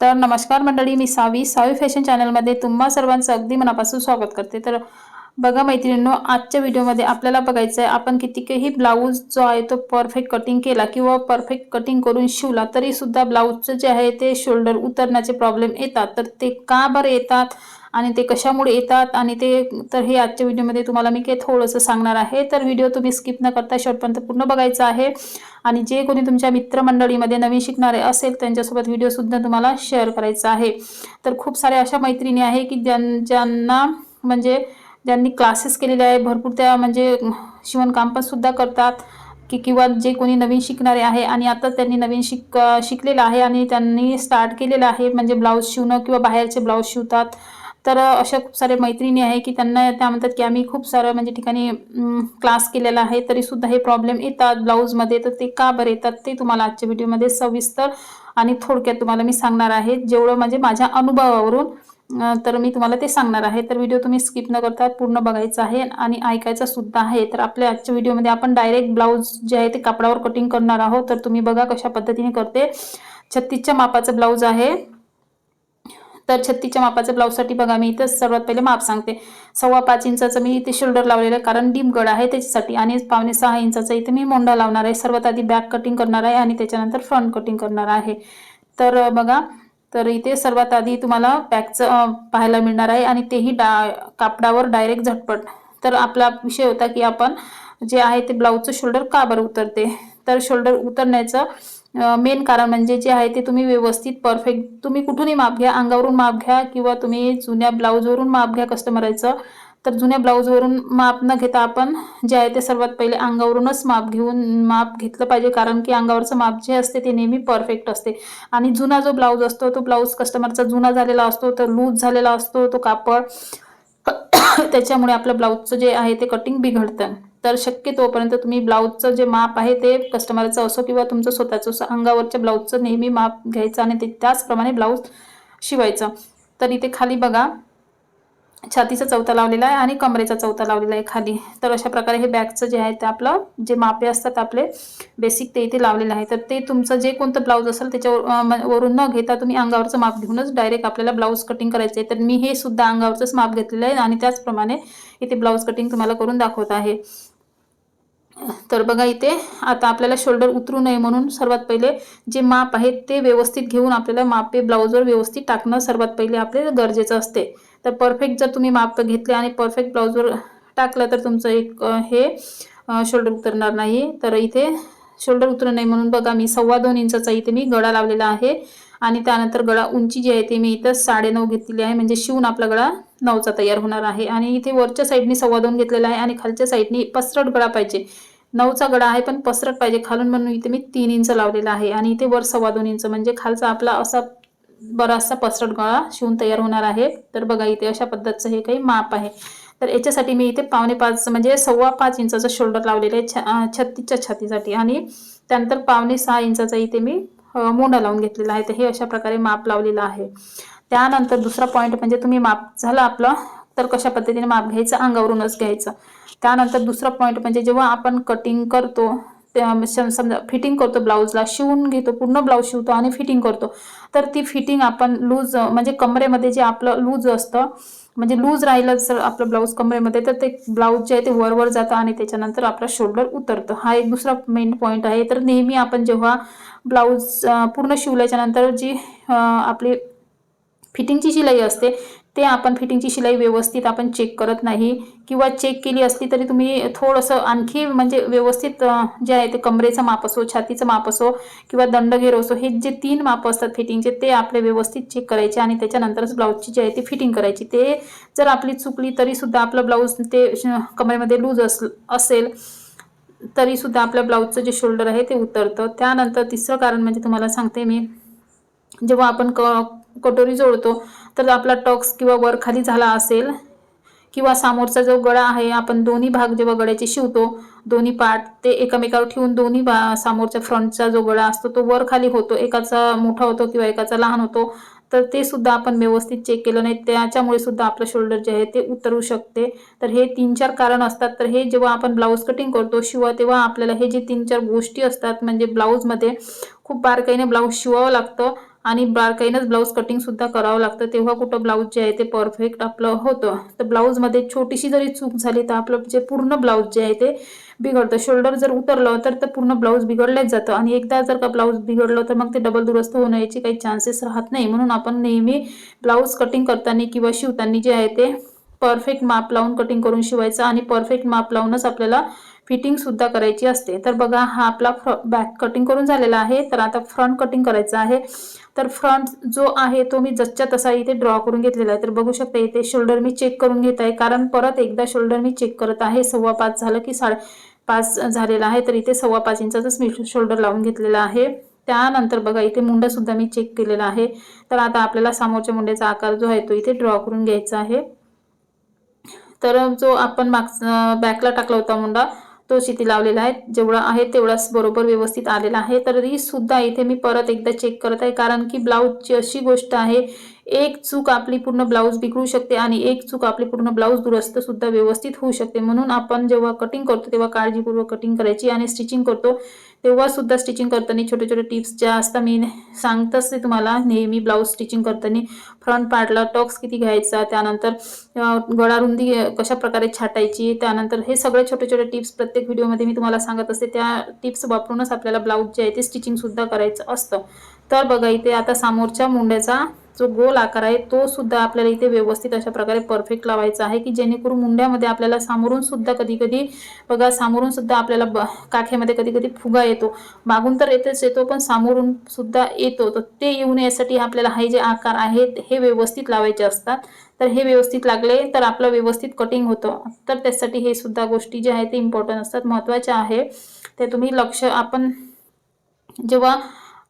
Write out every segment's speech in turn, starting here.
तर नमस्कार मंडळी मी सावी. सावी फॅशन चॅनलमध्ये तुम्हा सर्वांचं अगदी मनापासून स्वागत करते. तर बघा मैत्रिणींनो आजच्या व्हिडिओमध्ये आपल्याला बघायचं आहे आपण कितीकही ब्लाऊज जो आहे तो परफेक्ट कटिंग केला किंवा परफेक्ट कटिंग करून शिवला तरी सुद्धा ब्लाऊजचं जे आहे ते शोल्डर उतरण्याचे प्रॉब्लेम येतात. तर ते का बरं येतात आणि ते कशामुळे येतात आणि ते तर हे आजच्या व्हिडिओमध्ये तुम्हाला मी काही थोडंसं सांगणार आहे. तर व्हिडिओ तुम्ही स्किप न करता शेवटपर्यंत पूर्ण बघायचा आहे. आणि जे कोणी तुमच्या मित्रमंडळीमध्ये नवीन शिकणारे असेल त्यांच्यासोबत व्हिडिओसुद्धा तुम्हाला शेअर करायचा आहे. तर खूप साऱ्या अशा मैत्रिणी आहे की ज्यां ज्यांना म्हणजे ज्यांनी क्लासेस केलेले आहे भरपूर त्या म्हणजे शिवणकाम पण सुद्धा करतात की किंवा जे कोणी नवीन शिकणारे आहे आणि आता त्यांनी नवीन शिक शिकलेलं आहे आणि त्यांनी स्टार्ट केलेलं आहे म्हणजे ब्लाऊज शिवणं किंवा बाहेरचे ब्लाऊज शिवतात. तर अशा खूप साऱ्या मैत्रिणी आहे की त्यांना त्या म्हणतात की आम्ही खूप सारं म्हणजे ठिकाणी क्लास केलेला आहे तरीसुद्धा हे प्रॉब्लेम येतात ब्लाऊजमध्ये तर ते का बरं येतात ते तुम्हाला आजच्या व्हिडिओमध्ये सविस्तर आणि थोडक्यात तुम्हाला मी सांगणार आहे. जेवढं म्हणजे माझ्या अनुभवावरून तर मी तुम्हाला ते सांगणार आहे. तर व्हिडिओ तुम्ही स्किप न करता पूर्ण बघायचा आहे आणि ऐकायचा सुद्धा आहे. तर आपल्या आजच्या व्हिडिओमध्ये आपण डायरेक्ट ब्लाऊज जे आहे ते कापडावर कटिंग करणार आहोत. तर तुम्ही बघा कशा पद्धतीने करते. छत्तीसच्या मापाचं ब्लाऊज आहे. तर छत्तीच्या मापाचं ब्लाऊजसाठी बघा मी इथं सर्वात पहिले माप सांगते. सव्वा पाच इंचाचं मी इथे शोल्डर लावलेलं आहे कारण डीप गड आहे त्याच्यासाठी. आणि पावणे सहा इंचाचा इथे मी मोंडा लावणार आहे. सर्वात आधी बॅक कटिंग करणार आहे आणि त्याच्यानंतर फ्रंट कटिंग करणार आहे. तर बघा तर इथे सर्वात आधी तुम्हाला बॅकचं पाहायला मिळणार आहे आणि तेही डा कापडावर डायरेक्ट झटपट. तर आपला विषय होता की आपण जे आहे ते ब्लाऊजचं शोल्डर का बरं उतरते? तर शोल्डर उतरण्याचं मेन कारण म्हणजे जे आहे ते तुम्ही व्यवस्थित परफेक्ट तुम्ही कुठूनही माप घ्या अंगावरून माप घ्या किंवा तुम्ही जुन्या ब्लाऊजवरून माप घ्या कस्टमरायचं तर जुन्या ब्लाऊजवरून माप न घेता आपण जे आहे ते सर्वात पहिले अंगावरूनच माप घेऊन माप घेतलं पाहिजे. कारण की अंगावरचं माप जे असते ते नेहमी परफेक्ट असते. आणि जुना जो ब्लाऊज असतो तो ब्लाऊज कस्टमरचा जुना झालेला असतो तर लूज झालेला असतो तो कापड. त्याच्यामुळे आपलं ब्लाऊजचं जे आहे ते कटिंग बिघडतं. तर शक्य तोपर्यंत तुम्ही ब्लाऊजचं जे माप आहे ते कस्टमरचं असो किंवा तुमचं स्वतःचं असं अंगावरच्या ब्लाऊजचं नेहमी माप घ्यायचं आणि ते त्याचप्रमाणे ब्लाऊज शिवायचं. तर इथे खाली बघा. छातीचा चौथा लावलेला आहे आणि कमरेचा चौथा लावलेला आहे खाली. तर अशा प्रकारे हे बॅगचं जे आहे ते आपलं जे मापे असतात आपले बेसिक ते इथे लावलेलं आहे. तर ते तुमचं जे कोणतं ब्लाऊज असेल त्याच्यावर वरून न घेता तुम्ही अंगावरचं माप घेऊनच डायरेक्ट आपल्याला ब्लाऊज कटिंग करायचं आहे तर मी हे सुद्धा अंगावरचंच माप घेतलेलं आहे आणि त्याचप्रमाणे इथे ब्लाऊज कटिंग तुम्हाला करून दाखवत आहे. तर बघा इथे आता आपल्याला शोल्डर उतरू नये म्हणून सर्वात पहिले जे माप आहे ते व्यवस्थित घेऊन आपल्याला मापे ब्लाऊजवर व्यवस्थित टाकणं सर्वात पहिले आपले गरजेचं असते. तर परफेक्ट जर तुम्ही माप घेतले आणि परफेक्ट ब्लाऊजवर टाकलं तर तुमचं एक हे शोल्डर उतरणार नाही. तर इथे शोल्डर उतरणार नाही म्हणून बघा मी सव्वा दोन इंचाचा इथे मी गळा लावलेला आहे. आणि त्यानंतर गळा उंची जी आहे ती मी इथं साडेनऊ घेतलेली आहे. म्हणजे शिवून आपला गळा नऊचा तयार होणार आहे. आणि इथे वरच्या साईडनी सव्वा दोन घेतलेला आहे आणि खालच्या साईडनी पसरट गळा पाहिजे. नऊचा गळा आहे पण पसरट पाहिजे. खालून म्हणून इथे मी तीन इंच लावलेला आहे. आणि इथे वर सव्वा दोन इंच. म्हणजे खालचा आपला असा बराचसा पसरट गळा शिवून तयार होणार आहे. तर बघा इथे अशा पद्धतीचं हे काही माप आहे. तर याच्यासाठी मी इथे पावणे पाच म्हणजे सव्वा पाच इंचाचं शोल्डर लावलेला आहे छ छत्तीसच्या छातीसाठी. आणि त्यानंतर पावणे सहा इंचाचा इथे मी मोंडा लावून घेतलेला आहे. तर हे अशा प्रकारे माप लावलेलं आहे. त्यानंतर दुसरा पॉईंट म्हणजे तुम्ही माप झालं आपलं तर कशा पद्धतीने माप घ्यायचं? अंगावरूनच घ्यायचं. त्यानंतर दुसरा पॉईंट म्हणजे जेव्हा आपण कटिंग करतो समजा फिटिंग करतो ब्लाऊजला शिवून घेतो पूर्ण ब्लाऊज शिवतो आणि फिटिंग करतो. तर ती फिटिंग आपण लूज म्हणजे कमरेमध्ये जे आपलं लूज असतं म्हणजे लूज राहिलं जर आपलं ब्लाऊज कमरेमध्ये तर ते ब्लाऊज जे आहे ते वरवर जातं आणि त्याच्यानंतर आपलं शोल्डर उतरतं. हा एक दुसरा मेन पॉईंट आहे. तर नेहमी आपण जेव्हा ब्लाऊज पूर्ण शिवल्याच्यानंतर जी आपली फिटिंगची शिलाई असते ते आपण फिटिंगची शिलाई व्यवस्थित आपण चेक करत नाही किंवा चेक केली असली तरी तुम्ही थोडंसं आणखी म्हणजे व्यवस्थित जे आहे ते कमरेचं माप असो छातीचं माप असो किंवा दंडगेर असो हे जे तीन माप असतात फिटिंगचे ते आपले व्यवस्थित चेक करायचे आणि त्याच्यानंतरच ब्लाऊजची जी आहे ती फिटिंग करायची. ते जर आपली चुकली तरीसुद्धा आपलं ब्लाऊज ते कमरेमध्ये लूज अस असेल तरीसुद्धा आपल्या ब्लाऊजचं जे शोल्डर आहे ते उतरतं. त्यानंतर तिसरं कारण म्हणजे तुम्हाला सांगते मी जेव्हा आपण क कटोरी जोडतो तर आपला टॉक्स किंवा वर खाली झाला असेल किंवा समोरचा जो गळा आहे आपण दोन्ही भाग जेव्हा गळ्याचे शिवतो दोन्ही पार्ट ते एकमेकावर ठेवून दोन्ही बा समोरच्या फ्रंटचा जो गळा असतो तो वर खाली होतो. एकाचा मोठा होतो किंवा एकाचा लहान होतो. तर ते सुद्धा आपण व्यवस्थित चेक केलं नाही. त्याच्यामुळे सुद्धा आपलं शोल्डर जे आहे ते उतरू शकते. तर हे तीन चार कारण असतात. तर हे जेव्हा आपण ब्लाऊज कटिंग करतो शिवा तेव्हा आपल्याला हे जे तीन चार गोष्टी असतात म्हणजे ब्लाऊजमध्ये खूप बारकाईने ब्लाऊज शिवावं लागतं. आणि बारकाईनंच ब्लाऊज कटिंगसुद्धा करावं लागतं. तेव्हा कुठं ब्लाऊज जे आहे ते परफेक्ट आपलं होतं. तर ब्लाऊजमध्ये छोटीशी जरी चूक झाली तर आपलं जे पूर्ण ब्लाऊज जे आहे ते बिघडतं. शोल्डर जर उतरलं तर पूर्ण ब्लाऊज बिघडलंच जातं. आणि एकदा जर का ब्लाऊज बिघडलं तर मग ते डबल दुरुस्त होणं याचे काही चान्सेस राहत नाही. म्हणून आपण नेहमी ब्लाऊज कटिंग करताना किंवा शिवताना जे आहे ते परफेक्ट माप लावून कटिंग करून शिवायचं. आणि परफेक्ट माप लावूनच आपल्याला फिटिंगसुद्धा करायची असते. तर बघा हा आपला फ्र बॅक कटिंग करून झालेला आहे. तर आता फ्रंट कटिंग करायचं आहे. तर फ्रंट जो आहे तो मी जसच्या तसा इथे ड्रॉ करून घेतलेला आहे. तर बघू शकता इथे शोल्डर मी चेक करून घेत आहे. कारण परत एकदा शोल्डर मी चेक करत आहे. सव्वा पाच झालं की साडे पाच झालेला आहे. तर इथे सव्वा पाच इंचाचाच मी शोल्डर लावून घेतलेला आहे. त्यानंतर बघा इथे मुंडासुद्धा मी चेक केलेला आहे. तर आता आपल्याला समोरच्या मुंड्याचा आकार जो आहे तो इथे ड्रॉ करून घ्यायचा आहे. तर जो आपण माग बॅकला टाकला होता मुंडा तो शिती लावलेला आहे. जेवढा आहे तेवढाच बरोबर व्यवस्थित आलेला आहे. तर ही सुद्धा इथे मी परत एकदा चेक करत आहे. कारण की ब्लाऊजची अशी गोष्ट आहे एक चूक आपली पूर्ण ब्लाऊज बिघडू शकते आणि एक चूक आपली पूर्ण ब्लाऊज दुरुस्त सुद्धा व्यवस्थित होऊ शकते. म्हणून आपण जेव्हा कटिंग करतो तेव्हा काळजीपूर्वक कटिंग करायची आणि स्टिचिंग करतो. तेव्हा सुद्धा स्टिचिंग करताना छोटे छोटे टिप्स ज्या असतात मी सांगत असते तुम्हाला. नेहमी ब्लाऊज स्टिचिंग करताना फ्रंट पार्टला टॉक्स किती घ्यायचा त्यानंतर गळारुंदी कशा प्रकारे छाटायची त्यानंतर हे सगळे छोटे छोटे टिप्स प्रत्येक व्हिडिओमध्ये मी तुम्हाला सांगत असते. त्या टिप्स वापरूनच आपल्याला ब्लाऊज जे आहे ते स्टिचिंगसुद्धा करायचं असतं. तर बघा इथे आता समोरच्या मुंड्याचा जो गोल आकार आहे तो सुद्धा आपल्याला इथे व्यवस्थित अशा प्रकारे परफेक्ट लावायचा आहे की जेणेकरून मुंड्यामध्ये आपल्याला सामोरून सुद्धा कधी कधी बघा सामोरून सुद्धा आपल्याला ब काखेमध्ये कधी कधी फुगा येतो. मागून तर येतेच येतो पण सामोरून सुद्धा येतो. तर ते येऊ नयेसाठी आपल्याला हे जे आकार आहेत हे व्यवस्थित लावायचे असतात. तर हे व्यवस्थित लागले तर आपलं व्यवस्थित कटिंग होतं. तर त्यासाठी हे सुद्धा गोष्टी ज्या आहेत ते इम्पॉर्टंट असतात महत्त्वाच्या आहे. ते तुम्ही लक्ष आपण जेव्हा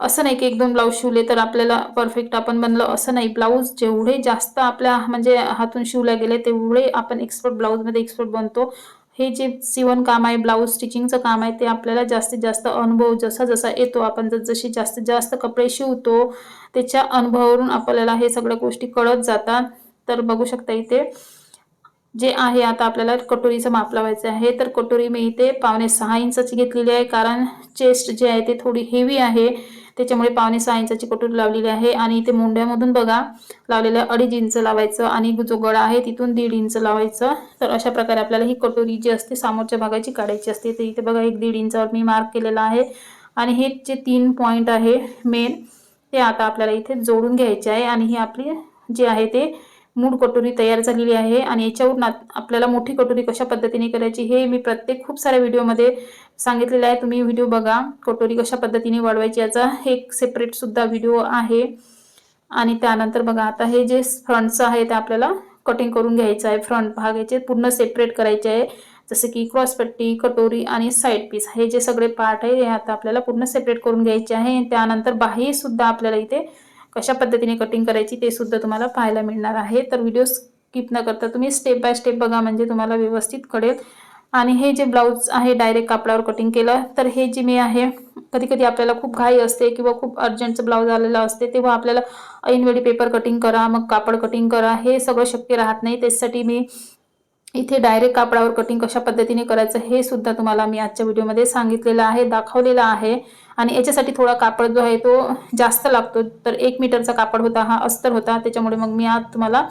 असं नाही की एक दोन ब्लाऊज शिवले तर आपल्याला परफेक्ट आपण बनलं असं नाही. ब्लाऊज जेवढे जास्त आपल्या म्हणजे हातून शिवल्या गेले तेवढे आपण एक्सपर्ट ब्लाऊजमध्ये एक्सपर्ट बनतो. हे जे सिवन काम आहे ब्लाऊज स्टिचिंगचं काम आहे ते आपल्याला जास्तीत जास्त अनुभव जसा जसा येतो आपण जशी जास्तीत जास्त कपडे शिवतो त्याच्या अनुभवावरून आपल्याला हे सगळ्या गोष्टी कळत जातात. तर बघू शकता इथे जे आहे आता आपल्याला कटोरीचं माप लावायचं आहे तर कटोरी मी इथे पावणे सहा इंचाची घेतलेली आहे कारण चेस्ट जे आहे ते थोडी हेवी आहे. त्याच्यामुळे पावणे सहा इंचाची कटोरी लावलेली आहे. आणि इथे मुंड्यामधून बघा लावलेलं अडीच इंच लावायचं आणि जो गळा आहे तिथून दीड इंच लावायचं. तर अशा प्रकारे आपल्याला ही कटोरी जी असते समोरच्या भागाची काढायची असते. तर इथे बघा एक दीड इंचावर मी मार्क केलेला आहे. आणि हे जे तीन पॉईंट आहे मेन ते आता आपल्याला इथे जोडून घ्यायचे आहे. आणि ही आपली जे आहे ते मूड कटोरी तयार झालेली आहे आणि याच्यावरून आपल्याला मोठी कटोरी कशा पद्धतीने करायची हे मी प्रत्येक खूप साऱ्या व्हिडिओमध्ये सांगितलेलं आहे. तुम्ही व्हिडिओ बघा कटोरी कशा पद्धतीने वाढवायची याचा एक सेपरेटसुद्धा व्हिडिओ आहे. आणि त्यानंतर बघा आता हे जे फ्रंटचं आहे ते आपल्याला कटिंग करून घ्यायचं आहे. फ्रंट भाग याचे पूर्ण सेपरेट करायचे आहे. जसं की क्रॉसपट्टी कटोरी आणि साईड पीस हे जे सगळे पार्ट आहे हे आता आपल्याला पूर्ण सेपरेट करून घ्यायचे आहे. त्यानंतर बाहीसुद्धा आपल्याला इथे कशा पद्धतीने कटिंग करायची ते सुद्धा तुम्हाला पाहायला मिळणार आहे. तर व्हिडिओ स्किप न करता तुम्ही स्टेप बाय स्टेप बघा म्हणजे तुम्हाला व्यवस्थित कळेल. आणि हे जे ब्लाऊज आहे डायरेक्ट कापडावर कटिंग केलं तर हे जे मी आहे कधी कधी आपल्याला खूप घाई असते किंवा खूप अर्जंटचं ब्लाऊज आलेलं असते तेव्हा आपल्याला ऐनवेळी पेपर कटिंग करा मग कापड कटिंग करा हे सगळं शक्य राहत नाही. त्यासाठी मी इथे डायरेक्ट कापडावर कटिंग कशा पद्धतीने करायचं हे सुद्धा तुम्हाला मी आजच्या व्हिडिओमध्ये सांगितलेलं आहे दाखवलेलं आहे. आणि याच्यासाठी थोडा कापड जो आहे तो जास्त लागतो. तर एक मीटरचा कापड होता हा अस्तर होता. त्याच्यामुळे मग मी आज तुम्हाला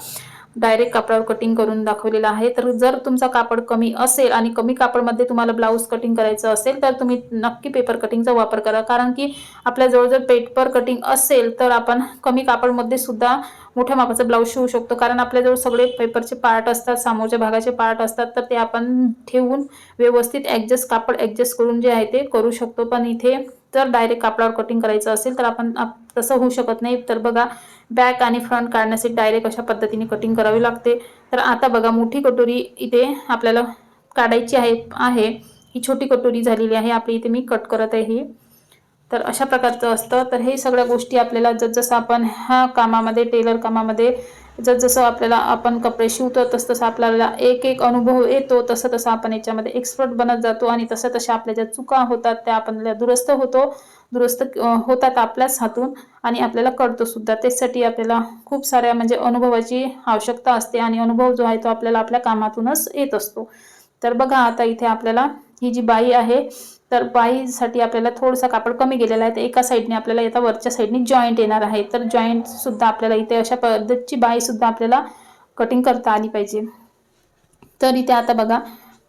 डायरेक्ट कापडावर कटिंग करून दाखवलेलं आहे. तर जर तुमचा कापड कमी असेल आणि कमी कापडमध्ये तुम्हाला ब्लाऊज कटिंग करायचं असेल तर तुम्ही नक्की पेपर कटिंगचा वापर करा. कारण की आपल्याजवळ जर पेपर कटिंग असेल तर आपण कमी कापडमध्ये सुद्धा मोठ्या मापाचं ब्लाऊज शिवू शकतो. कारण आपल्याजवळ सगळे पेपरचे पार्ट असतात समोरच्या भागाचे पार्ट असतात तर ते आपण ठेवून व्यवस्थित ॲडजस्ट कापड ॲडजस्ट करून जे आहे ते करू शकतो. पण इथे जर डायरेक्ट कापडावर कटिंग करायचं असेल तर आपण तसं होऊ शकत नाही. तर बघा बॅक आणि फ्रंट काढण्यासाठी डायरेक्ट अशा पद्धतीने कटिंग करावी लागते. तर आता बघा मोठी कटोरी इथे आपल्याला काढायची आहे आहे. ही छोटी कटोरी झालेली आहे. आपली इथे मी कट करत आहे. ही तर अशा प्रकारचं असतं. तर हे सगळ्या गोष्टी आपल्याला जसजसं आपण ह्या कामामध्ये टेलर कामामध्ये जसजसं आपल्याला आपण कपडे शिवतो तसं तसं आपल्याला एक एक अनुभव येतो तसं तसं आपण याच्यामध्ये एक्सपर्ट बनत जातो आणि तसं तशा आपल्या ज्या चुका होतात त्या आपण दुरुस्त होतो. दुरुस्त होतात आपल्याच हातून आणि आपल्याला कळतो सुद्धा. त्यासाठी आपल्याला खूप साऱ्या म्हणजे अनुभवाची आवश्यकता असते आणि अनुभव जो आहे तो आपल्याला आपल्या कामातूनच येत असतो. तर बघा आता इथे आपल्याला ही जी बाई आहे तर बाईसाठी आपल्याला थोडंसं कापड कमी गेलेलं आहे. तर एका साईडने आपल्याला येता वरच्या साईडने जॉईंट येणार आहे. तर जॉईंटसुद्धा आपल्याला इथे अशा पद्धतीची बाईसुद्धा आपल्याला कटिंग करता आली पाहिजे. तर इथे आता बघा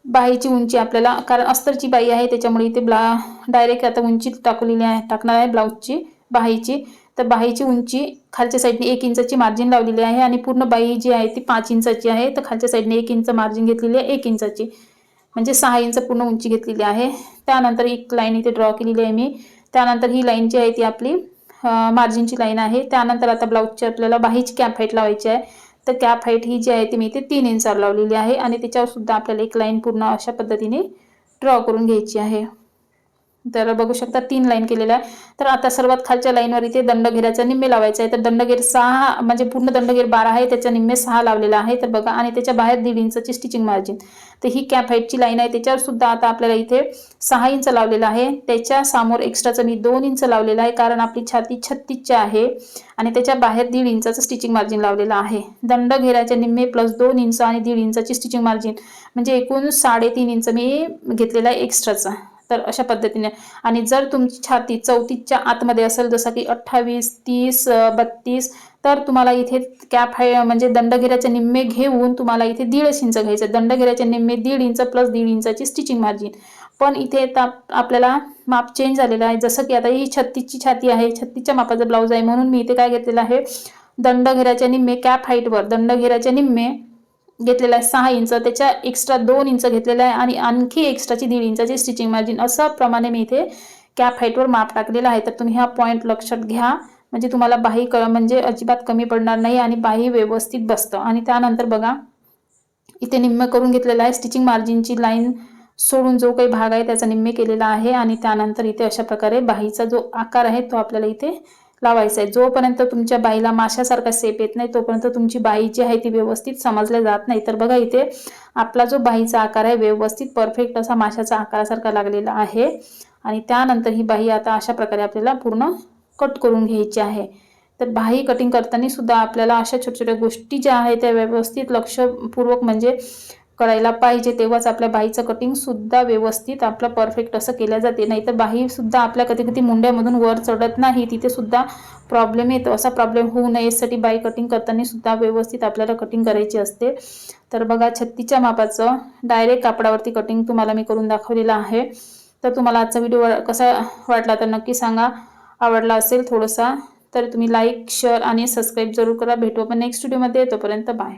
बाईची उंची आपल्याला कारण अस्तरची बाई आहे त्याच्यामुळे इथे ब्ला डायरेक्ट आता उंची टाकलेली आहे टाकणार आहे ब्लाऊजची बाईची तर बाईची उंची खालच्या साईडने एक इंचाची मार्जिन लावलेली आहे आणि पूर्ण बाई जी आहे ती पाच इंचाची आहे. तर खालच्या साईडने एक इंच मार्जिन घेतलेली आहे एक इंचाची. म्हणजे सहा इंच पूर्ण उंची घेतलेली आहे. त्यानंतर एक लाईन इथे ड्रॉ केलेली आहे मी. त्यानंतर ही लाईन जी आहे ती आपली मार्जिनची लाईन आहे. त्यानंतर आता ब्लाऊजची आपल्याला बाहीची कॅप हाईट लावायची आहे. तर कॅप हाईट ही जी आहे ती मी इथे तीन इंचावर लावलेली आहे आणि त्याच्यावर सुद्धा आपल्याला एक लाईन पूर्ण अशा पद्धतीने ड्रॉ करून घ्यायची आहे. तर बघू शकता तीन लाईन केलेल्या आहे तर आता सर्वात खालच्या लाईनवर इथे दंडगिराचा निम्मे लावायचा आहे. तर दंडघेर सहा म्हणजे पूर्ण दंडघेर बारा आहे. त्याच्या निम्मे सहा लावलेला आहे. तर बघा आणि त्याच्या बाहेर दीड इंचची स्टिचिंग मार्जिन तर ही कॅप हाईटची लाईन आहे. त्याच्यावर सुद्धा आता आपल्याला इथे सहा इंच लावलेला आहे. त्याच्यासमोर एक्स्ट्राचं मी दोन इंच लावलेलं आहे. कारण आपली छाती छत्तीसची आहे. आणि त्याच्या बाहेर दीड इंचाचं स्टिचिंग मार्जिन लावलेलं आहे. दंड घेराच्या निम्मे प्लस दोन इंच आणि दीड इंचाची स्टिचिंग मार्जिन म्हणजे एकूण साडेतीन इंच मी घेतलेला आहे एक्स्ट्राचा तर अशा पद्धतीने. आणि जर तुमची छाती चौतीसच्या आतमध्ये असेल जसं की अठ्ठावीस तीस बत्तीस तर तुम्हाला इथे कॅप हाय म्हणजे दंडगिऱ्याचे निम्मे घेऊन तुम्हाला इथे दीडच इंच घ्यायचं. दंडगिऱ्याचे निम्मे दीड इंच प्लस दीड इंचाची स्टिचिंग मार्जिन पण इथे आपल्याला माप चेंज झालेलं आहे. जसं की आता ही छत्तीसची छाती आहे छत्तीसच्या मापाचं ब्लाऊज आहे. म्हणून मी इथे काय घेतलेलं आहे? दंडघेऱ्याच्या निम्मे कॅप हाईटवर दंडघेऱ्याच्या निम्मे घेतलेला आहे सहा इंच. त्याच्या एक्स्ट्रा दोन इंच घेतलेला आहे आणि आणखी एक्स्ट्राची दीड इंचाची स्टिचिंग मार्जिन असं प्रमाणे मी इथे कॅप हाईटवर माप टाकलेला आहे. तर तुम्ही हा पॉईंट लक्षात घ्या. म्हणजे तुम्हाला बाही क म्हणजे अजिबात कमी पडणार नाही आणि बाही व्यवस्थित बसतं. आणि त्यानंतर बघा इथे निम्मे करून घेतलेला आहे. स्टिचिंग मार्जिनची लाईन सोडून जो काही भाग आहे त्याचा निम्मे केलेला आहे आणि त्यानंतर इथे अशा प्रकारे बाहीचा जो आकार आहे तो आपल्याला इथे लावायचं आहे. जोपर्यंत तुमच्या बाईला माशासारखा सेप येत नाही तोपर्यंत तुमची बाई जी आहे ती व्यवस्थित समजल्या जात नाही. तर बघा इथे आपला जो बाईचा आकार आहे व्यवस्थित परफेक्ट असा माशाचा आकारासारखा लागलेला आहे. आणि त्यानंतर ही बाई आता अशा प्रकारे आपल्याला पूर्ण कट करून घ्यायची आहे. तर बाही कटिंग करताना सुद्धा आपल्याला अशा छोट्या छोट्या गोष्टी ज्या आहेत त्या व्यवस्थित लक्षपूर्वक म्हणजे करायला पाहिजे तेव्हाच आपल्या बाईचं कटिंगसुद्धा व्यवस्थित आपलं परफेक्ट असं केलं जाते. नाहीतर बाहीसुद्धा आपल्या कधी कधी मुंड्यामधून वर चढत नाही तिथे सुद्धा प्रॉब्लेम येतो. असा प्रॉब्लेम होऊ नये. यासाठी बाई कटिंग करताना सुद्धा व्यवस्थित आपल्याला कटिंग करायची असते. तर बघा छत्तीच्या मापाचं डायरेक्ट कापडावरती कटिंग तुम्हाला मी करून दाखवलेलं आहे. तर तुम्हाला आजचा व्हिडिओ कसा वाटला तर नक्की सांगा. आवडला असेल थोडासा तर तुम्ही लाईक शेअर आणि सबस्क्राईब जरूर करा. भेटू आपण नेक्स्ट व्हिडिओमध्ये तोपर्यंत बाय